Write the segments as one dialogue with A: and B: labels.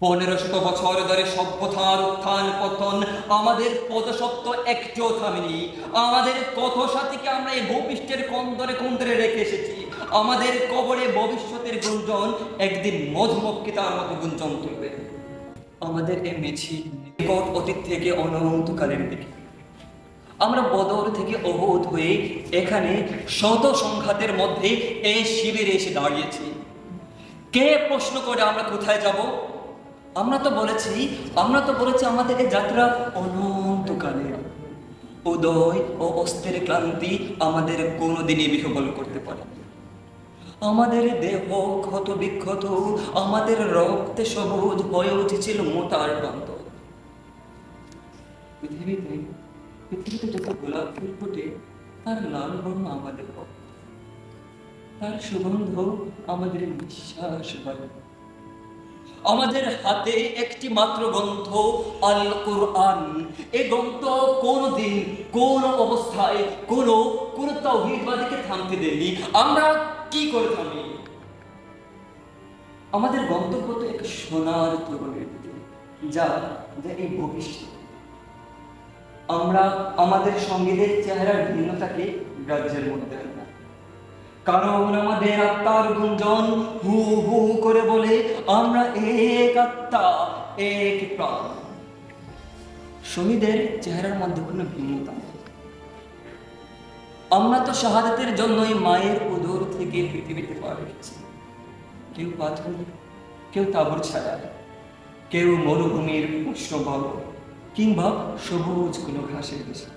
A: পনেরো শত বছর ধরে সভ্যতার উত্থান পতন, আমাদের পদসপ্ত একটিও থামেনি। আমাদের কত সাথীকে আমরা এই ভূপৃষ্ঠের কন্দরে কন্দরে রেখে এসেছি। আমাদের কবরে ভবিষ্যতের গুঞ্জন, একদিন মধুমক্ষিতার মতো গুঞ্জন তুলবে। আমাদের এই মিছিল নিকট অতীত থেকে অনন্তকালের দিকে। আমরা বদর থেকে অবোধ হয়ে এখানে শত সংঘাতের মধ্যে এই শিবিরে এসে দাঁড়িয়েছি। কে প্রশ্ন করে আমরা কোথায় যাব? আমরা তো বলেছি, আমরা তো বলেছি আমাদের যাত্রা অনন্তকালের উদয় ও অস্তের ক্লান্তি আমাদের কোনোদিনই বিহবল করতে পারে আমাদের দেহ ক্ষত বিক্ষত, আমাদের রক্তে সবুজ হয়ে উঠেছিল মোটার প্রান্ত পৃথিবীতে পৃথিবীতে যত গোলাপ ফুল ফোটে, তার লাল বর্ণ আমাদের। তার সুগন্ধ আমাদের নিঃশ্বাস বায়ু আমাদের হাতে একটি মাত্র গ্রন্থ আল কোরআন এই গ্রন্থ কোনদিন, কোন অবস্থায়, কোন কোন তৌহিদবাদীকে থামতে দেয়নি। আমরা কি করে থামি আমাদের গন্তব্য তো এক সোনার তরুণের যা যা এই ভবিষ্যৎ আমরা আমাদের সঙ্গীদের চেহারার ভিন্নতাকে রাজ্যের মধ্যে আনি কারণ আমাদের আত্মার গুঞ্জন হু হু করে বলে, আমরা এক আত্মা, এক প্রাণ। শহীদের চেহারার মধ্যে কোনো ভিন্নতা আমরা তো শাহাদাতের জন্যই মায়ের উদর থেকে পৃথিবীতে পা রেখেছি কেউ পাথর, কেউ তাবর ছাড়া কেউ মরুভূমির উষ্ণ বল, কিংবা সবুজ কোনো ঘাসের দেশে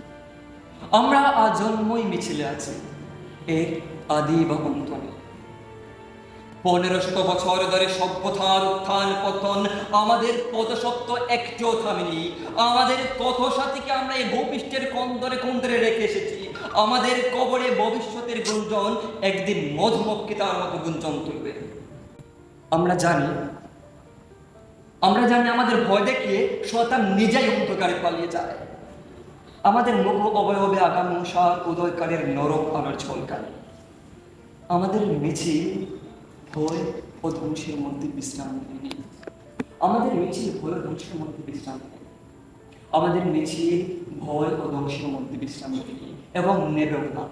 A: আমরা আজন্মই মিছিলে আছি। এর আদি বা অন্ত নেই পনেরো শত বছর ধরে সভ্যতার উত্থান পতন আমাদের পদসপ্ত একটিও থামেনি। আমাদের কত সাথীকে আমরা এই ভূপৃষ্ঠের কন্দরে কন্দরে রেখে এসেছি। আমাদের কবরে ভবিষ্যতের গুঞ্জন একদিন মধুমক্ষিতার মতো গুঞ্জন তুলবে। আমরা জানি আমরা জানি আমাদের ভয় দেখিয়ে শয়তান নিজেই অন্ধকারে পালিয়ে যায়। আমাদের মুখ অবয়বে মশার উদয়কালের নরম আলোর ঝলকায়। আমাদের মিছিল ভয় ও ধ্বংসের মধ্যে বিশ্রাম আমাদের মিছিল ভয় ও ধ্বংসের মধ্যে বিশ্রাম আমাদের মিছিল ভয় ও ধ্বংসের মধ্যে বিশ্রাম এবং নেবেও না।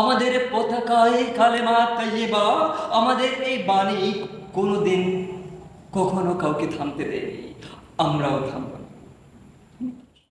A: আমাদের পতাকায় কালেমা তাইয়েবা আমাদের এই বাণী কোনোদিন কখনো কাউকে থামতে দেয়নি। আমরাও থামব